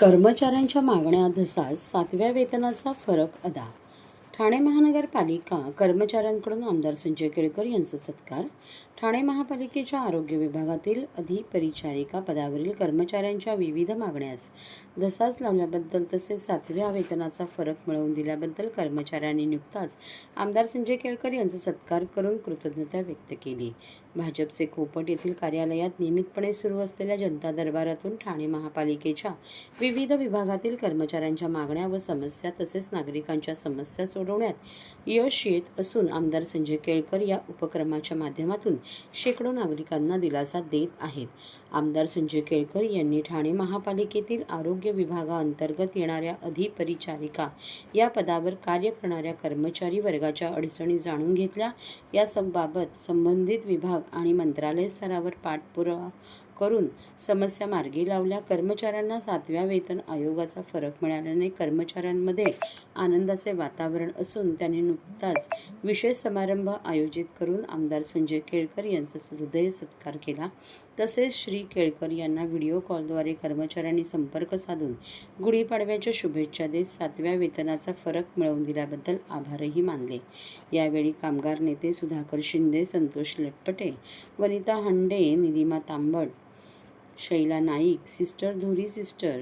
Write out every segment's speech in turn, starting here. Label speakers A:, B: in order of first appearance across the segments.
A: कर्मचाऱ्यांच्या मागण्या धसास सातव्या वेतनाचा फरक अदा. ठाणे महानगरपालिका कर्मचाऱ्यांकडून आमदार संजय केळकर यांचा सत्कार. ठाणे महापालिकेच्या आरोग्य विभागातील अधिपरिचारिका पदावरील कर्मचाऱ्यांच्या विविध मागण्यास धसास लावल्याबद्दल तसेच सातव्या वेतनाचा फरक मिळवून दिल्याबद्दल कर्मचाऱ्यांनी नुकताच आमदार संजय केळकर यांचा सत्कार करून कृतज्ञता व्यक्त केली. भाजपचे खोपट येथील कार्यालयात नियमितपणे सुरू असलेल्या जनता दरबारातून ठाणे महापालिकेच्या विविध विभागातील कर्मचाऱ्यांच्या मागण्या व समस्या तसेच नागरिकांच्या समस्या सोडवण्यात यश येत असून आमदार संजय केळकर या उपक्रमाच्या माध्यमातून शेकडो नागरिकांना दिलासा देत आहेत. आमदार संजय केळकर यांनी ठाणे महापालिकेतील आरोग्य विभागाअंतर्गत येणाऱ्या अधिपरिचारिका या पदावर कार्य करणाऱ्या कर्मचारी वर्गाच्या अडचणी जाणून घेतल्या. या संबाबत संबंधित विभाग आणि मंत्रालय स्तरावर पाठपुरावा करून समस्या मार्गी लावल्या. कर्मचाऱ्यांना सातव्या वेतन आयोगाचा फरक मिळाल्याने कर्मचाऱ्यांमध्ये आनंदाचे वातावरण असून त्यांनी नुकताच विशेष समारंभ आयोजित करून आमदार संजय केळकर यांचा हृदय सत्कार केला. तसेच श्री केळकर यांना व्हिडिओ कॉलद्वारे कर्मचाऱ्यांनी संपर्क साधून गुढीपाडव्याच्या शुभेच्छा देत सातव्या वेतनाचा फरक मिळवून दिल्याबद्दल आभारही मानले. यावेळी कामगार नेते सुधाकर शिंदे संतोष लेपटे वनिता हंडे निलिमा तांबट शैला नाईक सिस्टर धुरी सिस्टर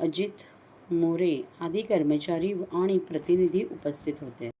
A: अजित मोरे आदी कर्मचारी आणि प्रतिनिधी उपस्थित होते.